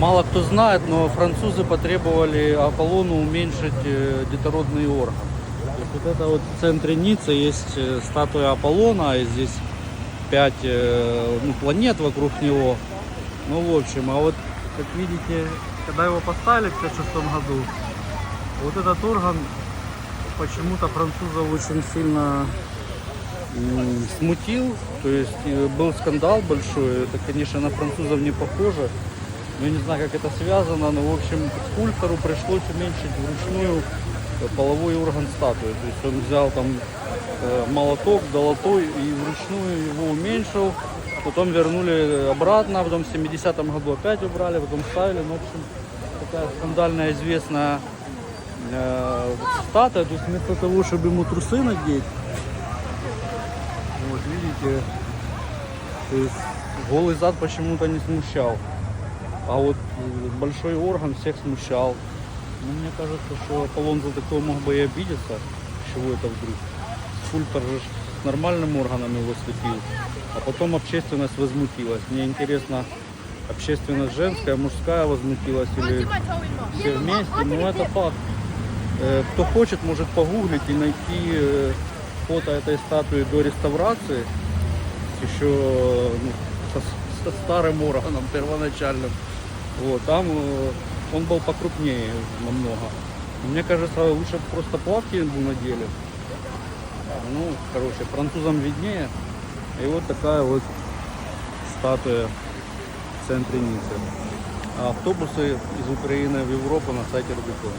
Мало кто знает, но французы потребовали Аполлону уменьшить э, детородный орган. Вот это вот в центре Ниццы есть э, статуя Аполлона, и здесь пять э, ну, планет вокруг него. Ну, в общем, а вот, как видите, когда его поставили в 1956 году, вот этот орган почему-то французов очень сильно смутил. То есть был скандал большой. Это, конечно, на французов не похоже. Ну, не знаю, как это связано, но, в общем, скульптору пришлось уменьшить вручную половой орган статуи. То есть он взял там э, молоток, долотой и вручную его уменьшил. Потом вернули обратно, потом в 70-м году опять убрали, потом ставили. Ну, в общем, такая скандальная известная э, статуя. То есть вместо того, чтобы ему трусы надеть, вот видите, то есть голый зад почему-то не смущал. А вот большой орган всех смущал. Ну, мне кажется, что Аполлон за такое мог бы и обидеться. Чего это вдруг? Скульптор же с нормальным органом его светил. А потом общественность возмутилась. Мне интересно, общественность женская, мужская возмутилась или все вместе. Ну это факт. Э, Кто хочет, может погуглить и найти э, фото этой статуи до реставрации. Еще ну, со, со старым органом первоначальным. Вот, там э, он был покрупнее намного. Мне кажется, лучше просто плавки ему надели. Ну, короче, французам виднее. И вот такая вот статуя в центре Ниццы. А автобусы из Украины в Европу на сайте Рубикона.